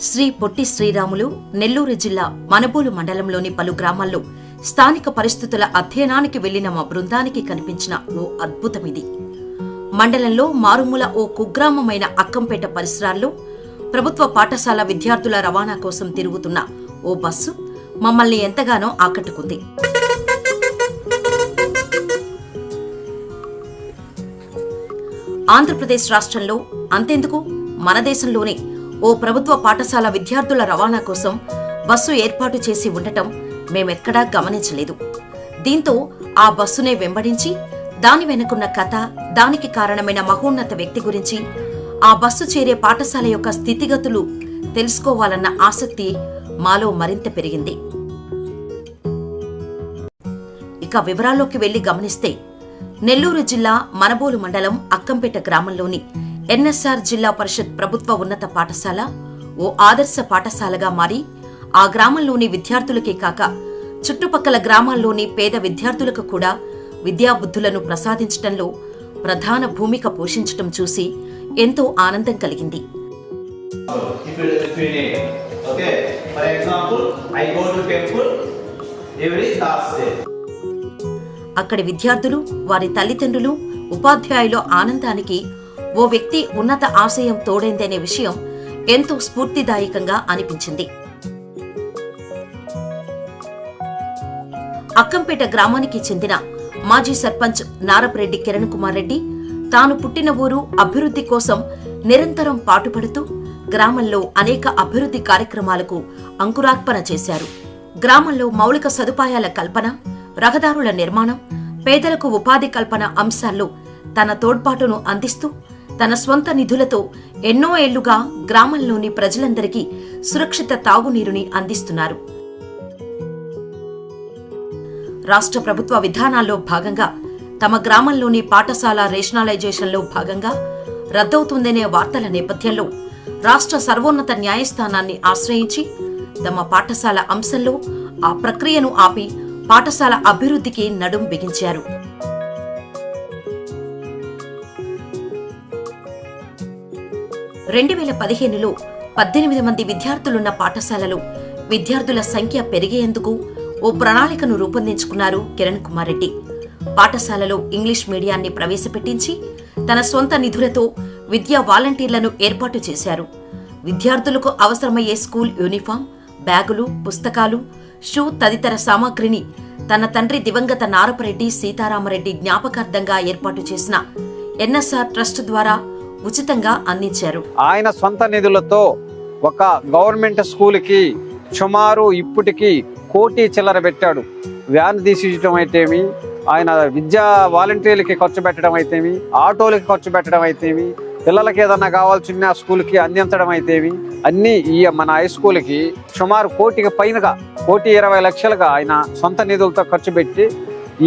శ్రీ పొట్టి శ్రీరాములు నెల్లూరు జిల్లా మనబోలు మండలంలోని పలు గ్రామాల్లో స్థానిక పరిస్థితుల అధ్యయనానికి వెళ్ళిన మా బృందానికి కనిపించిన ఓ అద్భుతమిది. మండలంలో మారుమూల ఓ కుగ్రామమైన అక్కంపేట పరిసరాల్లో ప్రభుత్వ పాఠశాల విద్యార్థుల రవాణా కోసం తిరుగుతున్న ఓ బస్సు మమ్మల్ని ఎంతగానో ఆకట్టుకుంది. ఆంధ్రప్రదేశ్ రాష్ట్రంలో అంతెందుకు? మన దేశంలోనే ఓ ప్రభుత్వ పాఠశాల విద్యార్థుల రవాణా కోసం బస్సు ఏర్పాటు చేసి ఉండటం మేమెక్కడా గమనించలేదు. దీంతో ఆ బస్సునే వెంబడించి దాని వెనుకున్న కథ దానికి కారణమైన మహోన్నత వ్యక్తి గురించి ఆ బస్సు చేరే పాఠశాల యొక్క స్థితిగతులు తెలుసుకోవాలన్న ఆసక్తి మాలో మరింత పెరిగింది. ఇక వివరాల్లోకి వెళ్ళి గమనిస్తే నెల్లూరు జిల్లా మనబోలు మండలం అక్కంపేట గ్రామంలోని ఎన్ఎస్ఆర్ జిల్లా పరిషత్ ప్రభుత్వ ఉన్నత పాఠశాల ఓ ఆదర్శ పాఠశాలగా మారి ఆ గ్రామంలోని విద్యార్థులకే కాక చుట్టుపక్కల గ్రామాల్లోని పేద విద్యార్థులకు కూడా విద్యాబుద్ధులను ప్రసాదించటంలో ప్రధాన భూమిక పోషించటం చూసి ఎంతో ఆనందం కలిగింది. అక్కడి విద్యార్థులు వారి తల్లిదండ్రులు ఉపాధ్యాయుల ఆనందానికి ఓ వ్యక్తి ఉన్నత ఆశయం తోడైందనే విషయం ఎంతో స్ఫూర్తిదాయకంగా అనిపించింది. అక్కంపేట గ్రామానికి చెందిన మాజీ సర్పంచ్ నారపరెడ్డి కిరణ్ కుమార్ రెడ్డి తాను పుట్టిన ఊరు అభివృద్ధి కోసం నిరంతరం పాటుపడుతూ గ్రామంలో అనేక అభివృద్ధి కార్యక్రమాలకు అంకురార్పణ చేశారు. గ్రామంలో మౌలిక సదుపాయాల కల్పన రహదారుల నిర్మాణం పేదలకు ఉపాధి కల్పన అంశాల్లో తన తోడ్పాటును అందిస్తూ తన స్వంత నిధులతో ఎన్నో ఏళ్ళుగా గ్రామంలోని ప్రజలందరికీ సురక్షిత తాగునీరుని అందిస్తున్నారు. రాష్ట్ర ప్రభుత్వ విధానాల్లో భాగంగా తమ గ్రామంలోని పాఠశాల రేషనలైజేషన్లో భాగంగా రద్దవుతుందనే వార్తల నేపథ్యంలో రాష్ట్ర సర్వోన్నత న్యాయస్థానాన్ని ఆశ్రయించి తమ పాఠశాల అంశంలో ఆ ప్రక్రియను ఆపి పాఠశాల అభివృద్ధికి నడుం బిగించారు. రెండు వేల పదిహేనులో పద్దెనిమిది మంది విద్యార్థులున్న పాఠశాలలో విద్యార్థుల సంఖ్య పెరిగేందుకు ఓ ప్రణాళికను రూపొందించుకున్నారు కిరణ్ కుమార్ రెడ్డి. పాఠశాలలో ఇంగ్లీష్ మీడియాన్ని ప్రవేశపెట్టించి తన సొంత నిధులతో విద్యా వాలంటీర్లను ఏర్పాటు చేశారు. విద్యార్థులకు అవసరమయ్యే స్కూల్ యూనిఫామ్ బ్యాగులు పుస్తకాలు షూ తదితర సామాగ్రిని తన తండ్రి దివంగత నారపరెడ్డి సీతారామరెడ్డి జ్ఞాపకార్థంగా ఏర్పాటు చేసిన ఎన్ఎస్ఆర్ ట్రస్ట్ ద్వారా ఉచితంగా అందించారు. ఆయన సొంత నిధులతో ఒక గవర్నమెంట్ స్కూల్కి సుమారు ఇప్పటికి కోటి చిల్లర పెట్టాడు. వ్యాన్ తీసియటం అయితేమి ఆయన విద్యా వాలంటీర్లకి ఖర్చు పెట్టడం అయితేమి ఆటోలకి ఖర్చు పెట్టడం అయితేమి పిల్లలకి ఏదన్నా కావాల్సిన స్కూల్కి అందించడం అయితేమి అన్నీ ఈ మన హై స్కూల్కి సుమారు కోటికి పైనగా కోటి ఇరవై లక్షలుగా ఆయన సొంత నిధులతో ఖర్చు పెట్టి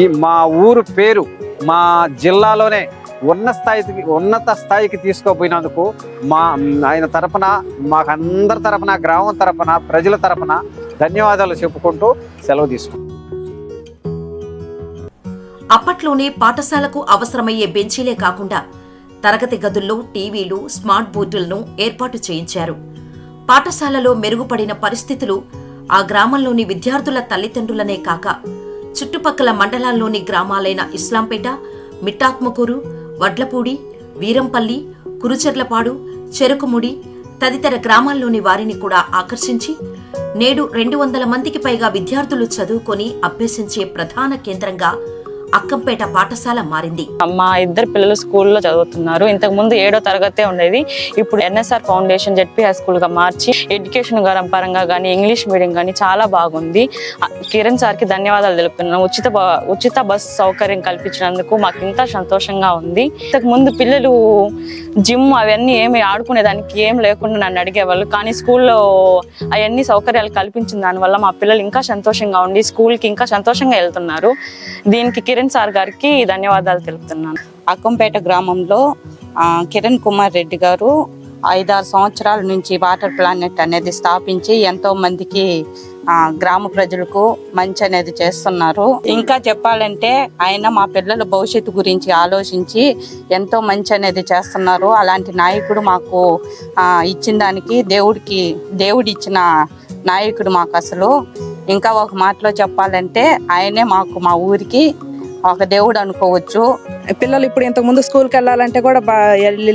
ఈ మా ఊరు పేరు మా జిల్లాలోనే ఉన్న స్థాయికి ఉన్నత స్థాయికి తీసుకోపోయినందుకు మా ఆయన తరపున మాకందరి తరపున గ్రామం తరపున ప్రజల తరపున ధన్యవాదాలు చెప్పుకుంటూ సెలవు తీసుకుంటాం అప్పట్లోనే పాఠశాలకు అవసరమయ్యే బెంచీలే కాకుండా తరగతి గదుల్లో టీవీలు స్మార్ట్ బోర్డులను ఏర్పాటు చేయించారు. పాఠశాలలో మెరుగుపడిన పరిస్థితులు ఆ గ్రామంలోని విద్యార్థుల తల్లిదండ్రులనే కాక చుట్టుపక్కల మండలాల్లోని గ్రామాలైన ఇస్లాంపేట మిట్టాత్మకూరు వడ్లపూడి వీరంపల్లి కురుచెర్లపాడు చెరుకుముడి తదితర గ్రామాల్లోని వారిని కూడా ఆకర్షించి నేడు రెండు వందల మందికి పైగా విద్యార్థులు చదువుకొని అభ్యసించే ప్రధాన కేంద్రంగా అక్కంపేట పాఠశాల మారింది. మా ఇద్దరు పిల్లలు స్కూల్లో చదువుతున్నారు. ఇంతకు ముందు ఏడో తరగతే ఉండేది. ఇప్పుడు ఎన్ఎస్ఆర్ ఫౌండేషన్ జెడ్పీ హై స్కూల్గా మార్చి ఎడ్యుకేషన్ గారం పరంగా కానీ ఇంగ్లీష్ మీడియం కానీ చాలా బాగుంది. కిరణ్ సార్కి ధన్యవాదాలు తెలుపుతున్నాను. ఉచిత బ- ఉచిత బస్సు సౌకర్యం కల్పించినందుకు మాకు ఇంత సంతోషంగా ఉంది. ఇంతకు ముందు పిల్లలు జిమ్ అవన్నీ ఏమి ఆడుకునేదానికి ఏం లేకుండా నన్ను అడిగేవాళ్ళు. కానీ స్కూల్లో అవన్నీ సౌకర్యాలు కల్పించిన దానివల్ల మా పిల్లలు ఇంకా సంతోషంగా ఉండి స్కూల్కి ఇంకా సంతోషంగా వెళ్తున్నారు. దీనికి కిరణ్ సార్ గారికి ధన్యవాదాలు తెలుపుతున్నాను. అక్కంపేట గ్రామంలో కిరణ్ కుమార్ రెడ్డి గారు ఐదారు సంవత్సరాల నుంచి వాటర్ ప్లానెట్ అనేది స్థాపించి ఎంతో మందికి గ్రామ ప్రజలకు మంచి అనేది చేస్తున్నారు. ఇంకా చెప్పాలంటే ఆయన మా పిల్లల భవిష్యత్తు గురించి ఆలోచించి ఎంతో మంచి అనేది చేస్తున్నారు. అలాంటి నాయకుడు మాకు ఇచ్చిన దానికి దేవుడికి దేవుడిచ్చిన నాయకుడు మాకు అసలు. ఇంకా ఒక మాటలో చెప్పాలంటే ఆయనే మాకు మా ఊరికి ఒక దేవుడు అనుకోవచ్చు. పిల్లలు ఇప్పుడు ఇంతకు ముందు స్కూల్కి వెళ్ళాలంటే కూడా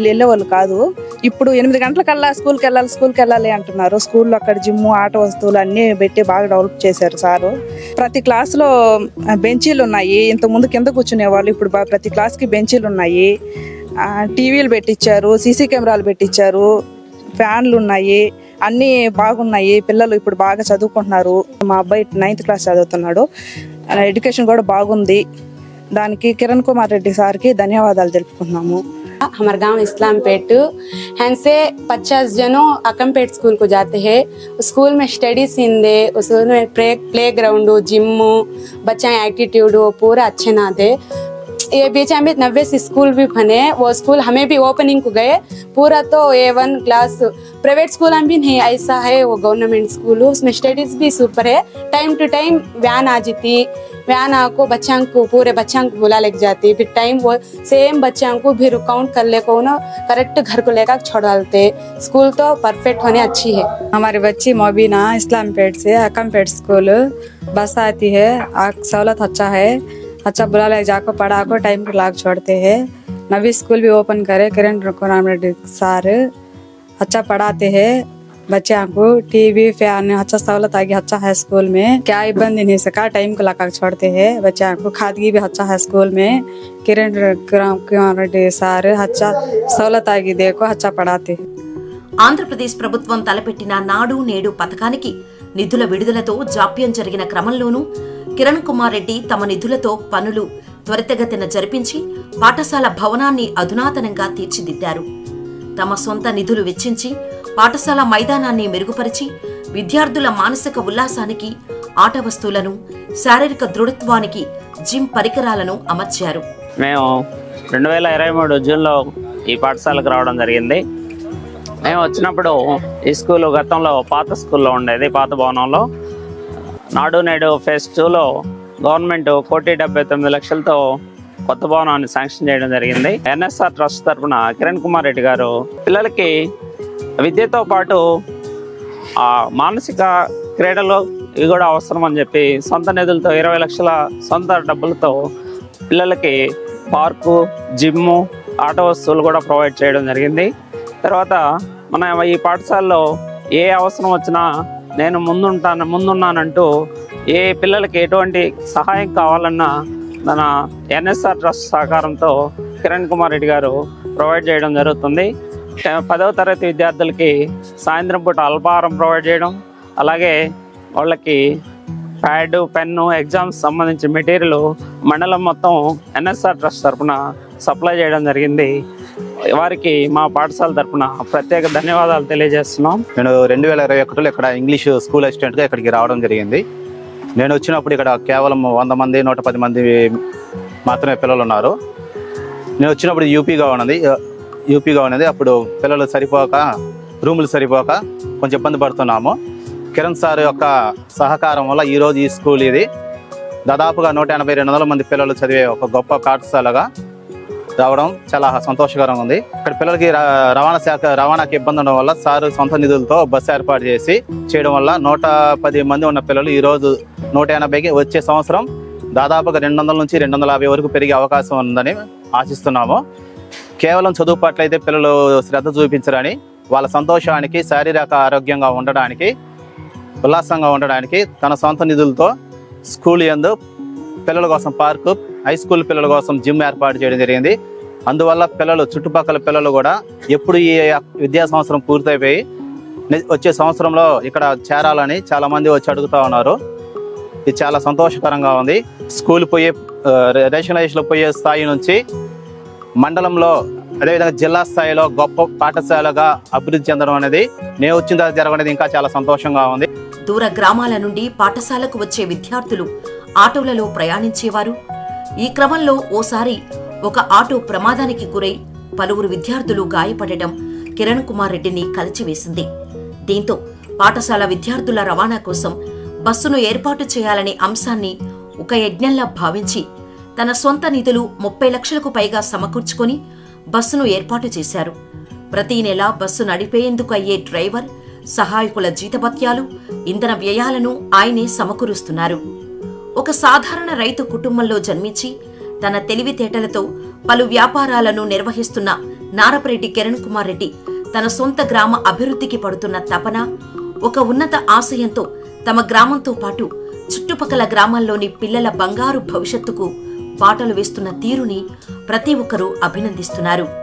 వెళ్ళేవాళ్ళు కాదు. ఇప్పుడు ఎనిమిది గంటలకల్లా స్కూల్కి వెళ్ళాలి స్కూల్కి వెళ్ళాలి అంటున్నారు. స్కూల్లో అక్కడ జిమ్ ఆట వస్తువులు అన్నీ పెట్టి బాగా డెవలప్ చేశారు సారు. ప్రతి క్లాస్లో బెంచీలు ఉన్నాయి. ఇంతకు ముందు కింద కూర్చునేవాళ్ళు ఇప్పుడు ప్రతి క్లాస్కి బెంచీలు ఉన్నాయి. టీవీలు పెట్టించారు సీసీ కెమెరాలు పెట్టించారు ఫ్యాన్లు ఉన్నాయి అన్నీ బాగున్నాయి. పిల్లలు ఇప్పుడు బాగా చదువుకుంటున్నారు. మా అబ్బాయి నైన్త్ క్లాస్ చదువుతున్నాడు. ఎడ్యుకేషన్ కూడా బాగుంది. దానికి కిరణ్ కుమార్ రెడ్డి సార్కి ధన్యవాదాలు తెలుపుకుంటున్నాము हमारे गांव इस्लामपेट यहाँ से पचास जनों अकमपेट स्कूल को जाते हैं स्कूल में स्टडी सीन दे उसमें प्ले प्ले ग्राउंड जिम बच्चा एटीट्यूड वो पूरा अच्छे ना दे ये बीच में नब्बे से स्कूल भी बने वो स्कूल हमें भी ओपनिंग को गए पूरा तो A one class private school में भी नहीं ऐसा है वो गवर्नमेंट स्कूल उसमें स्टडीज भी सुपर है टाइम टू टाइम वैन आ जाती वैन आको बच्चा को, पूरे बच्चा को बुला लेके जाती है। फिर टाइम वो सेम बच्चा को भी काउंट कर ले को ना करेक्ट घर को लेकर छोड़ डालते स्कूल तो परफेक्ट होने अच्छी है। हमारी बच्ची मोबिना इस्लामपेट से अकमपेट स्कूल बस आती है सहूलत अच्छा है। अच्छा बुला ले जाकर पढ़ा को टाइम को लाग छोड़ते हैं। नवी स्कूल भी ओपन करे, किरण रघुराम रेड्डी सर अच्छा पढ़ाते हैं। बच्चे को टीवी फैन अच्छा सहूलत आगे अच्छा है स्कूल में क्या इबंदी नहीं सका टाइम को लगा के छोड़ते हैं बच्चे को खादगी भी अच्छा है स्कूल में किरण रघुराम रेड्डी सर अच्छा सहूलत आगे देखो अच्छा पढ़ाते हैं ఆంధ్రప్రదేశ్ ప్రభుత్వం తలపెట్టిన నాడు నేడు పథకానికి నిధుల విడుదలతో జాప్యం జరిగిన క్రమంలోనూ కిరణ్ కుమార్ రెడ్డి తమ నిధులతో పనులు త్వరితగతిన జరిపించి పాఠశాల భవనాన్ని అధునాతనంగా తీర్చిదిద్దారు తమ సొంత నిధులు వెచ్చించి పాఠశాల మైదానాన్ని మెరుగుపరిచి విద్యార్థుల మానసిక ఉల్లాసానికి ఆట వస్తువులను శారీరక దృఢత్వానికి జిమ్ పరికరాలను అమర్చారు. మేము రెండు వేల ఇరవై మూడు జూన్లో ఈ పాఠశాలకు రావడం జరిగింది. మేము వచ్చినప్పుడు ఈ స్కూల్ గతంలో పాత స్కూల్లో ఉండేది పాత భవనంలో. నాడు నేడు ఫేజ్ టూలో గవర్నమెంట్ కోటి డెబ్బై తొమ్మిది లక్షలతో కొత్త భవనాన్ని శాంక్షన్ చేయడం జరిగింది. ఎన్ఎస్ఆర్ ట్రస్ట్ తరఫున కిరణ్ కుమార్ రెడ్డి గారు పిల్లలకి విద్యతో పాటు మానసిక క్రీడలు ఇవి కూడా అవసరం అని చెప్పి సొంత నిధులతో ఇరవై లక్షల సొంత డబ్బులతో పిల్లలకి పార్కు జిమ్ము ఆట వస్తువులు కూడా ప్రొవైడ్ చేయడం జరిగింది. తర్వాత మన ఈ పాఠశాలలో ఏ అవసరం వచ్చినా నేను ముందుంటాను ముందున్నానంటూ ఏ పిల్లలకి ఎటువంటి సహాయం కావాలన్నా మన ఎన్ఎస్ఆర్ ట్రస్ట్ సహకారంతో కిరణ్ కుమార్ రెడ్డి గారు ప్రొవైడ్ చేయడం జరుగుతుంది. పదవ తరగతి విద్యార్థులకి సాయంత్రం పూట అల్పాహారం ప్రొవైడ్ చేయడం అలాగే వాళ్ళకి ప్యాడ్ పెన్ను ఎగ్జామ్స్ సంబంధించిన మెటీరియల్ మండలం మొత్తం ఎన్ఎస్ఆర్ ట్రస్ట్ తరపున సప్లై చేయడం జరిగింది. వారికి మా పాఠశాల తరఫున ప్రత్యేక ధన్యవాదాలు తెలియజేస్తున్నాం. నేను రెండు వేల ఇరవై ఒకటిలో ఇక్కడ ఇంగ్లీష్ స్కూల్ అసిస్టెంట్గా ఇక్కడికి రావడం జరిగింది. నేను వచ్చినప్పుడు ఇక్కడ కేవలం వంద మంది నూట పది మంది మాత్రమే పిల్లలు ఉన్నారు. నేను వచ్చినప్పుడు యూపీగా ఉన్నది. యూపీగా ఉన్నది. అప్పుడు పిల్లలు సరిపోక రూములు సరిపోక కొంచెం ఇబ్బంది పడుతున్నాము. కిరణ్ సార్ యొక్క సహకారం వల్ల ఈరోజు ఈ స్కూల్ ఇది. దాదాపుగా నూట ఎనభై రెండు వందల మంది పిల్లలు చదివే ఒక గొప్ప పాఠశాలగా రావడం చాలా సంతోషకరంగా ఉంది. ఇక్కడ పిల్లలకి ర- రవాణా శాఖ రవాణాకి ఇబ్బంది ఉండడం వల్ల సారు సొంత నిధులతో బస్సు ఏర్పాటు చేసి చేయడం వల్ల నూట పది మంది ఉన్న పిల్లలు ఈరోజు నూట ఎనభైకి వచ్చే సంవత్సరం దాదాపుగా రెండు వందల నుంచి రెండు వందల యాభై వరకు పెరిగే అవకాశం ఉందని ఆశిస్తున్నాము. కేవలం చదువు పట్ల అయితే పిల్లలు శ్రద్ధ చూపించరని వాళ్ళ సంతోషానికి శారీరక ఆరోగ్యంగా ఉండడానికి ఉల్లాసంగా ఉండడానికి తన సొంత నిధులతో స్కూల్ యందు పిల్లల కోసం పార్కు హై స్కూల్ పిల్లల కోసం జిమ్ ఏర్పాటు చేయడం జరిగింది. అందువల్ల పిల్లలు చుట్టుపక్కల పిల్లలు కూడా ఎప్పుడు ఈ విద్యా సంవత్సరం పూర్తయిపోయి వచ్చే సంవత్సరంలో ఇక్కడ చేరాలని చాలామంది వచ్చి అడుగుతా ఉన్నారు. ఇది చాలా సంతోషకరంగా ఉంది. స్కూల్ పోయే ఆ, పోయే స్థాయి నుంచి మండలంలో అదేవిధంగా జిల్లా స్థాయిలో గొప్ప పాఠశాలగా అభివృద్ధి చెందడం అనేది నేను వచ్చిన తర్వాత జరగనేది ఇంకా చాలా సంతోషంగా ఉంది. దూర గ్రామాల నుండి పాఠశాలకు వచ్చే విద్యార్థులు ఆటోలలో ప్రయాణించేవారు. ఈ క్రమంలో ఓసారి ఒక ఆటో ప్రమాదానికి గురై పలువురు విద్యార్థులు గాయపడటం కిరణ్ కుమార్ రెడ్డిని కలిచివేసింది. దీంతో పాఠశాల విద్యార్థుల రవాణా కోసం బస్సును ఏర్పాటు చేయాలనే అంశాన్ని ఒక యజ్ఞంలా భావించి తన సొంత నిధులు ముప్పై లక్షలకు పైగా సమకూర్చుకొని బస్సును ఏర్పాటు చేశారు. ప్రతి నెల బస్సు నడిపేందుకు అయ్యే డ్రైవర్ సహాయకుల జీతభత్యాలు ఇంధన వ్యయాలను ఆయనే సమకూరుస్తున్నారు. ఒక సాధారణ రైతు కుటుంబంలో జన్మించి తన తెలివితేటలతో పలు వ్యాపారాలను నిర్వహిస్తున్న నారపరెడ్డి కిరణ్ కుమార్ రెడ్డి తన సొంత గ్రామ అభివృద్ధికి పడుతున్న తపన ఒక ఉన్నత ఆశయంతో తమ గ్రామంతో పాటు చుట్టుపక్కల గ్రామాల్లోని పిల్లల బంగారు భవిష్యత్తుకు పాటలు వేస్తున్న తీరుని ప్రతి ఒక్కరూ అభినందిస్తున్నారు.